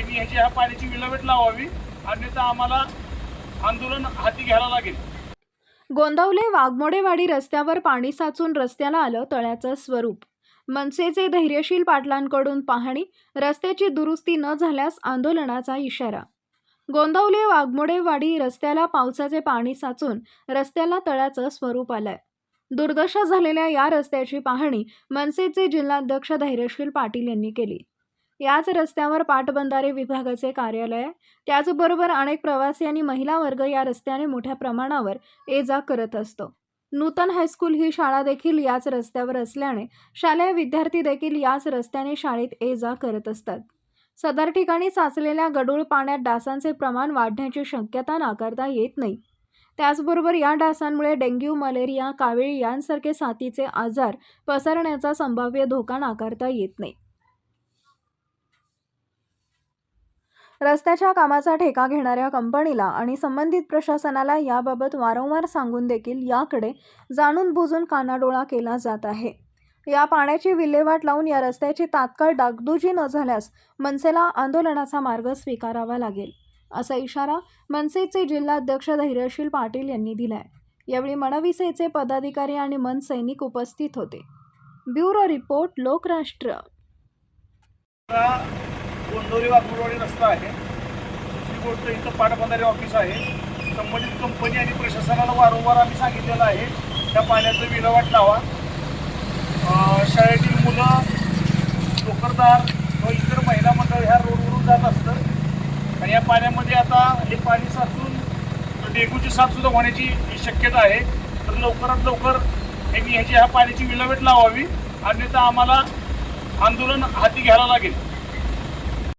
यांनी ह्याची ह्या पाण्याची विल्हेवाट लावावी अन्यथा आम्हाला आंदोलन हाती घ्यायला लागेल. गोंदवले वाघमोडेवाडी रस्त्यावर पाणी साचून रस्त्याला आलं तळ्याचं स्वरूप. मनसेचे धैर्यशील पाटलांकडून पाहणी रस्त्याची दुरुस्ती न झाल्यास आंदोलनाचा इशारा. गोंदवले वाघमोडेवाडी रस्त्याला पावसाचे पाणी साचून रस्त्याला तळ्याचं स्वरूप आलंय. दुर्दशा झालेल्या या रस्त्याची पाहणी मनसेचे जिल्हाध्यक्ष धैर्यशील पाटील यांनी केली. याच रस्त्यावर पाटबंधारे विभागाचे कार्यालय आहे. त्याचबरोबर अनेक प्रवासी आणि महिला वर्ग या रस्त्याने मोठ्या प्रमाणावर ये जा करत असतो. नूतन हायस्कूल ही शाळा देखील याच रस्त्यावर असल्याने शालेय विद्यार्थी देखील याच रस्त्याने शाळेत ये जा करत असतात. सदर ठिकाणी साचलेल्या गडूळ पाण्यात डासांचे प्रमाण वाढण्याची शक्यता नाकारता येत नाही. त्याचबरोबर या डासांमुळे डेंग्यू मलेरिया कावीळ यांसारखे साथीचे आजार पसरण्याचा संभाव्य धोका नाकारता येत नाही. रस्त्याच्या कामाचा ठेका घेणाऱ्या कंपनीला आणि संबंधित प्रशासनाला याबाबत वारंवार सांगून देखील याकडे जाणून बुजून कानाडोळा केला जात आहे. या पाण्याची विल्हेवाट लावून या रस्त्याची तात्काळ डागडुजी न झाल्यास मनसेला आंदोलनाचा मार्ग स्वीकारावा लागेल असा इशारा मनसेचे जिल्हाध्यक्ष धैर्यशील पाटील यांनी दिलाय. यावेळी मनविसेचे पदाधिकारी आणि मन सैनिक उपस्थित होते. Bureau report Lokrashtra. हा गोंदवली रस्ता आहे. दुसरी गोष्ट इथं पाटबंधारे ऑफिस आहे. संबंधित कंपनी आणि प्रशासनाला वारंवार आम्ही सांगितलेलं आहे त्या पाण्याचं विल्हेवाट लावा. शाळेतील मुलं नोकरदार व इतर महिला मंडळ ह्या रोडवरून जात असतं आणि या पाण्यामध्ये आता हे पाणी साचून डेंग्यूची साथ सुद्धा होण्याची शक्यता आहे. तर लवकरात लवकर यांनी ह्याची ह्या पाण्याची विल्हेवाट लावावी. अन्यथा आम्हाला आंदोलन हाती घ्यायला लागेल.